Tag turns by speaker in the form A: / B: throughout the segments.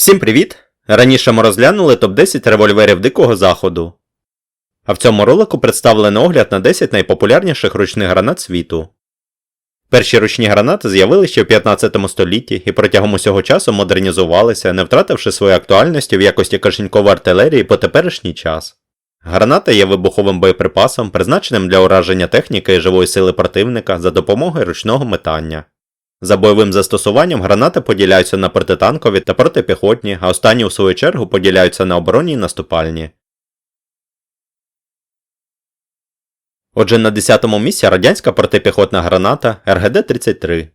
A: Всім привіт! Раніше ми розглянули топ-10 револьверів Дикого Заходу. А в цьому ролику представлено огляд на 10 найпопулярніших ручних гранат світу. Перші ручні гранати з'явилися ще в 15 столітті і протягом усього часу модернізувалися, не втративши своєї актуальності в якості кишенькової артилерії по теперішній час. Граната є вибуховим боєприпасом, призначеним для ураження техніки і живої сили противника за допомогою ручного метання. За бойовим застосуванням гранати поділяються на протитанкові та протипіхотні, а останні у свою чергу поділяються на оборонні і наступальні. Отже, на 10-му місці радянська протипіхотна граната РГД-33.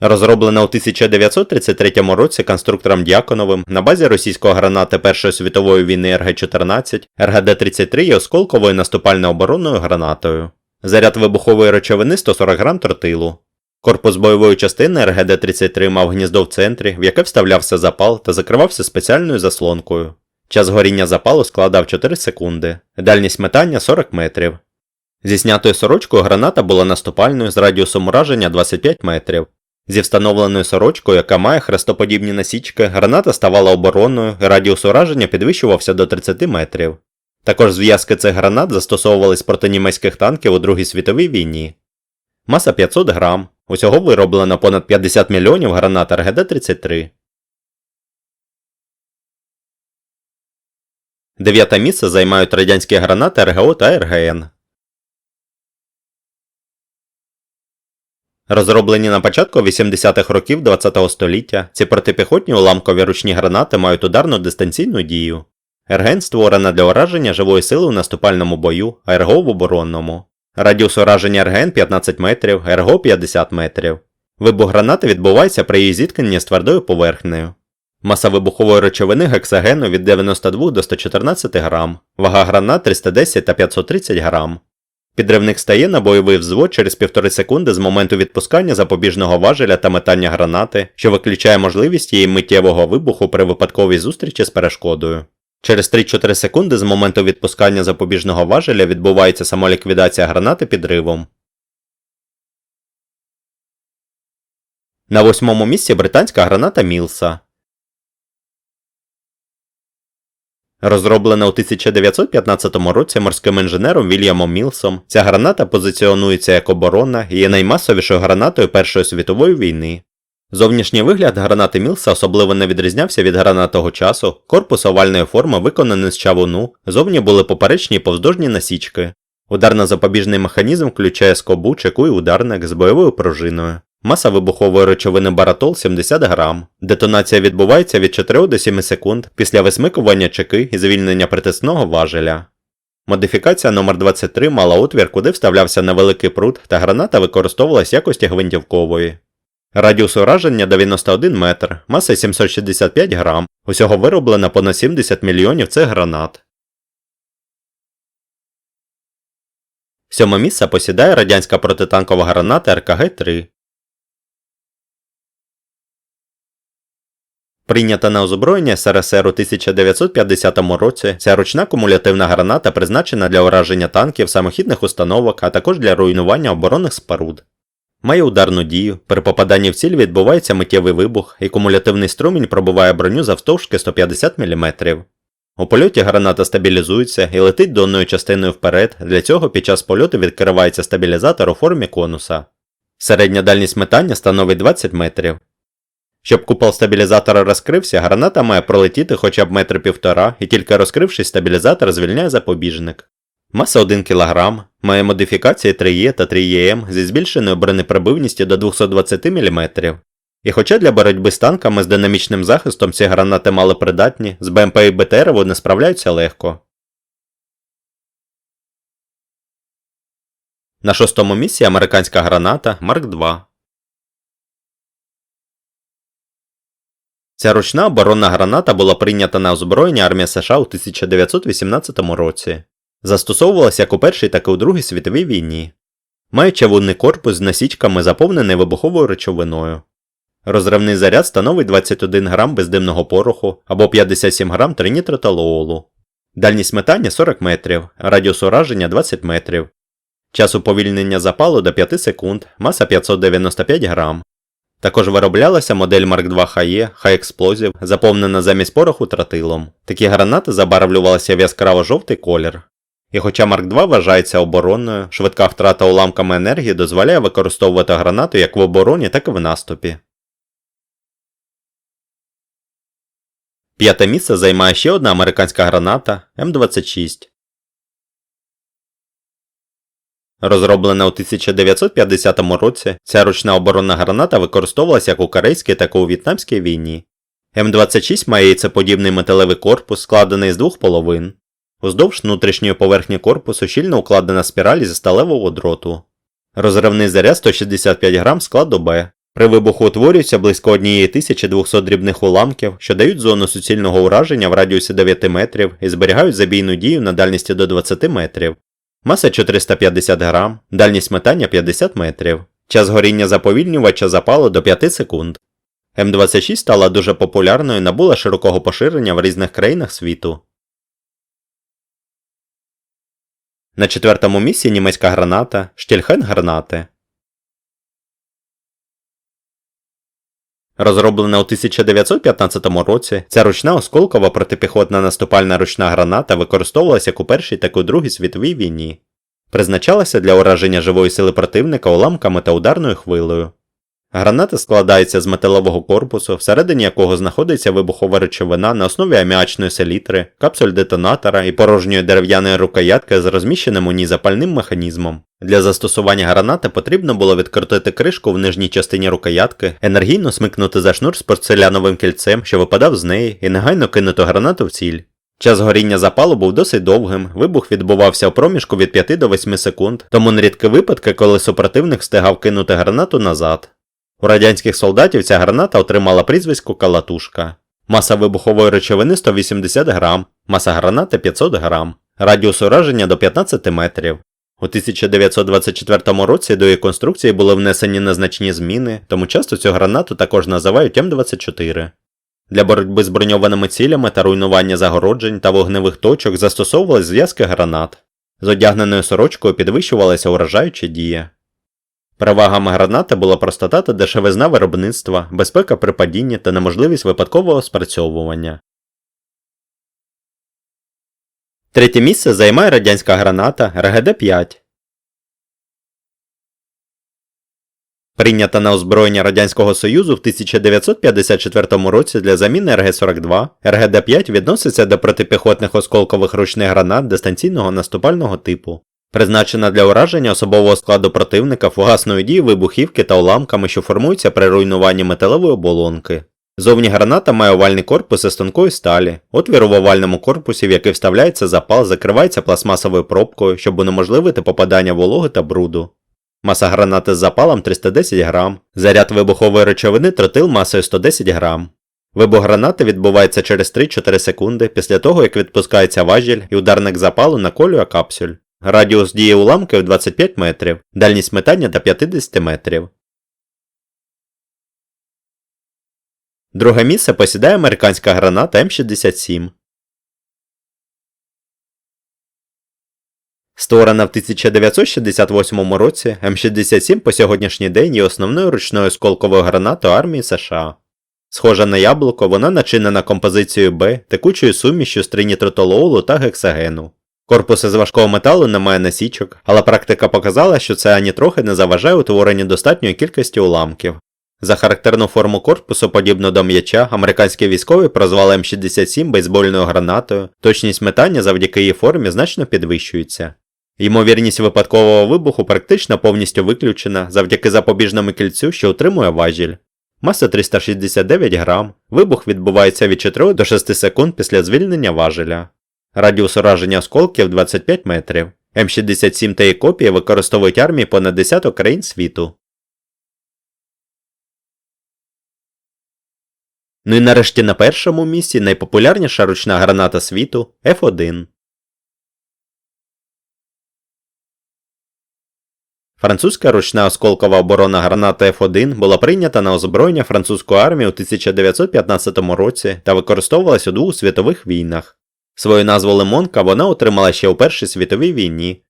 A: Розроблена у 1933 році конструктором Дяконовим на базі російської гранати Першої світової війни РГ-14, РГД-33 є осколковою наступально-оборонною гранатою. Заряд вибухової речовини 140 грам тротилу. Корпус бойової частини РГД-33 мав гніздо в центрі, в яке вставлявся запал та закривався спеціальною заслонкою. Час горіння запалу складав 4 секунди, дальність метання 40 метрів. Зі знятою сорочкою граната була наступальною з радіусом ураження 25 метрів. Зі встановленою сорочкою, яка має хрестоподібні насічки, граната ставала оборонною, і радіус ураження підвищувався до 30 метрів. Також зв'язки цих гранат застосовувались проти німецьких танків у Другій світовій війні. Маса 500 грам. Усього вироблено понад 50 мільйонів гранат РГД-33. Дев'яте місце займають радянські гранати РГО та РГН. Розроблені на початку 80-х років ХХ століття, ці протипіхотні уламкові ручні гранати мають ударну дистанційну дію. РГН створена для ураження живої сили у наступальному бою, а РГО в оборонному. Радіус ураження РГН 15 метрів, РГО 50 метрів. Вибух гранати відбувається при її зіткненні з твердою поверхнею. Маса вибухової речовини гексагену від 92 до 114 грам, вага гранат 310 та 530 грам. Підривник стає на бойовий взвод через півтори секунди з моменту відпускання запобіжного важеля та метання гранати, що виключає можливість її миттєвого вибуху при випадковій зустрічі з перешкодою. Через 3-4 секунди з моменту відпускання запобіжного важеля відбувається самоліквідація гранати підривом. На восьмому місці британська граната Мілса. Розроблена у 1915 році морським інженером Вільямом Мілсом, ця граната позиціонується як оборона і є наймасовішою гранатою Першої світової війни. Зовнішній вигляд гранати Мілса особливо не відрізнявся від гранат того часу, корпус овальної форми виконаний з чавуну, зовні були поперечні і повздовжні насічки. Ударно-запобіжний механізм включає скобу, чеку і ударник з бойовою пружиною. Маса вибухової речовини баратол 70 грам. Детонація відбувається від 4 до 7 секунд після висмикування чеки і звільнення притисного важеля. Модифікація номер 23 мала отвір, куди вставлявся невеликий прут, та граната використовувалась якості гвинтівкової. Радіус ураження 91 метр, маса 765 грам. Усього вироблено понад 70 мільйонів цих гранат. Сьоме місце посідає радянська протитанкова граната РКГ-3. Прийнята на озброєння СРСР у 1950 році, ця ручна кумулятивна граната призначена для ураження танків, самохідних установок, а також для руйнування оборонних споруд. Має ударну дію, при попаданні в ціль відбувається миттєвий вибух, і кумулятивний струмінь пробиває броню завтовшки 150 мм. У польоті граната стабілізується і летить донною частиною вперед, для цього під час польоту відкривається стабілізатор у формі конуса. Середня дальність метання становить 20 метрів. Щоб купол стабілізатора розкрився, граната має пролетіти хоча б метр півтора, і тільки розкрившись, стабілізатор звільняє запобіжник. Маса 1 кг, має модифікації 3Е та 3ЕМ зі збільшеною бронепробивністю до 220 мм. І хоча для боротьби з танками з динамічним захистом ці гранати мало придатні, з БМП і БТР вони справляються легко. На шостому місці американська граната Марк 2. Ця ручна оборонна граната була прийнята на озброєння армії США у 1918 році. Застосовувалася як у Першій, так і у Другій світовій війні. Має чавунний корпус з насічками, заповнений вибуховою речовиною. Розривний заряд становить 21 грам бездимного пороху або 57 грам тринітротолуолу. Дальність метання 40 метрів, радіус ураження 20 метрів. Час уповільнення запалу до 5 секунд, маса 595 грам. Також вироблялася модель Марк 2 HE, High Explosive, заповнена замість пороху тротилом. Такі гранати забарвлювалися в яскраво-жовтий колір. І хоча Марк 2 вважається оборонною, швидка втрата уламками енергії дозволяє використовувати гранату як в обороні, так і в наступі. П'яте місце займає ще одна американська граната М26. Розроблена у 1950 році, ця ручна оборонна граната використовувалася як у Корейській, так і у В'єтнамській війні. М26 має яйцеподібний металевий корпус, складений з двох половин. Уздовж внутрішньої поверхні корпусу щільно укладена спіраль зі сталевого дроту. Розривний заряд 165 грам складу Б. При вибуху утворюється близько 1200 дрібних уламків, що дають зону суцільного ураження в радіусі 9 метрів і зберігають забійну дію на дальності до 20 метрів. Маса 450 грам, дальність метання 50 метрів. Час горіння заповільнювача запалу до 5 секунд. М26 стала дуже популярною і набула широкого поширення в різних країнах світу. На четвертому місці німецька граната Штільхен гранати. Розроблена у 1915 році, ця ручна осколкова протипіхотна наступальна ручна граната використовувалася як у Першій, так і у Другій світовій війні. Призначалася для ураження живої сили противника уламками та ударною хвилею. Граната складається з металового корпусу, всередині якого знаходиться вибухова речовина на основі аміачної селітри, капсуль детонатора і порожньої дерев'яної рукоятки з розміщеним у ній запальним механізмом. Для застосування гранати потрібно було відкрутити кришку в нижній частині рукоятки, енергійно смикнути за шнур з порцеляновим кільцем, що випадав з неї, і негайно кинути гранату в ціль. Час горіння запалу був досить довгим, вибух відбувався у проміжку від 5 до 8 секунд, тому нерідкі випадки, коли супротивник встигав кинути гранату назад. У радянських солдатів ця граната отримала прізвисько Калатушка. Маса вибухової речовини 180 грам, маса гранати 500 грам, радіус ураження до 15 метрів. У 1924 році до її конструкції були внесені незначні зміни, тому часто цю гранату також називають М24. Для боротьби з броньованими цілями та руйнування загороджень та вогневих точок застосовувались зв'язки гранат. З одягненою сорочкою підвищувалася уражаюча дія. Перевагами гранати була простота та дешевизна виробництва, безпека при падінні та неможливість випадкового спрацьовування. Третє місце займає радянська граната РГД-5. Прийнята на озброєння Радянського Союзу в 1954 році для заміни РГ-42, РГД-5 відноситься до протипіхотних осколкових ручних гранат дистанційного наступального типу. Призначена для ураження особового складу противника фугасною дією вибухівки та уламками, що формуються при руйнуванні металевої оболонки. Зовні граната має овальний корпус із тонкої сталі. Отвір у овальному корпусі, в який вставляється запал, закривається пластмасовою пробкою, щоб унеможливити попадання вологи та бруду. Маса гранати з запалом 310 грам. Заряд вибухової речовини тротил масою 110 грам. Вибух гранати відбувається через 3-4 секунди після того, як відпускається важіль і ударник запалу наколює капсюль. Радіус дії уламків 25 метрів, дальність метання до 50 метрів. Друге місце посідає американська граната М67. Створена в 1968 році, М67 по сьогоднішній день є основною ручною осколковою гранатою армії США. Схожа на яблуко, вона начинена композицією Б, текучою сумішю з тринітротолоулу та гексагену. Корпус із важкого металу не має насічок, але практика показала, що це ані трохи не заважає утворенню достатньої кількості уламків. За характерну форму корпусу, подібно до м'яча, американські військові прозвали М67 бейсбольною гранатою, точність метання завдяки її формі значно підвищується. Ймовірність випадкового вибуху практично повністю виключена завдяки запобіжному кільцю, що утримує важіль. Маса 369 грам, вибух відбувається від 4 до 6 секунд після звільнення важеля. Радіус ураження осколків 25 метрів. М67 та її копії використовують армії понад 10 країн світу. Ну і нарешті на першому місці найпопулярніша ручна граната світу F1. Французька ручна осколкова оборона граната F1 була прийнята на озброєння французької армії у 1915 році та використовувалась у двох світових війнах. Свою назву Лимонка вона отримала ще у Першій світовій війні.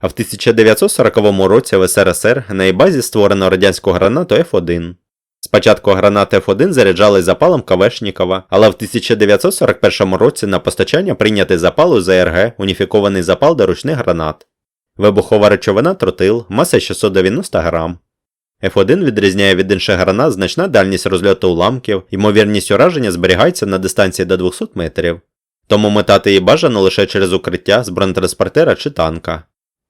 A: А в 1940 році в СРСР на її базі створено радянську гранату F1. Спочатку гранати F1 заряджались запалом Кавешнікова, але в 1941 році на постачання прийнятий запал у ЗРГ, уніфікований запал до ручних гранат. Вибухова речовина тротил, маса 690 грам. F1 відрізняє від інших гранат значна дальність розльоту уламків, ймовірність ураження зберігається на дистанції до 200 метрів. Тому метати її бажано лише через укриття з бронетранспортера чи танка.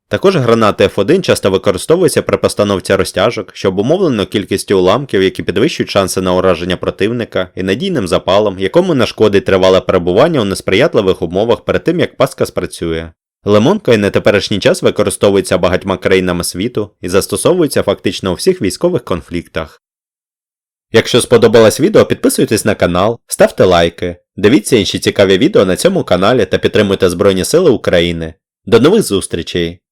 A: Також гранати F1 часто використовуються при постановці розтяжок, що обумовлено кількістю уламків, які підвищують шанси на ураження противника, і надійним запалом, якому нашкодить тривале перебування у несприятливих умовах перед тим, як паска спрацює. Лимонка і на теперішній час використовується багатьма країнами світу і застосовується фактично у всіх військових конфліктах. Якщо сподобалось відео, підписуйтесь на канал, ставте лайки, дивіться інші цікаві відео на цьому каналі та підтримуйте Збройні Сили України. До нових зустрічей!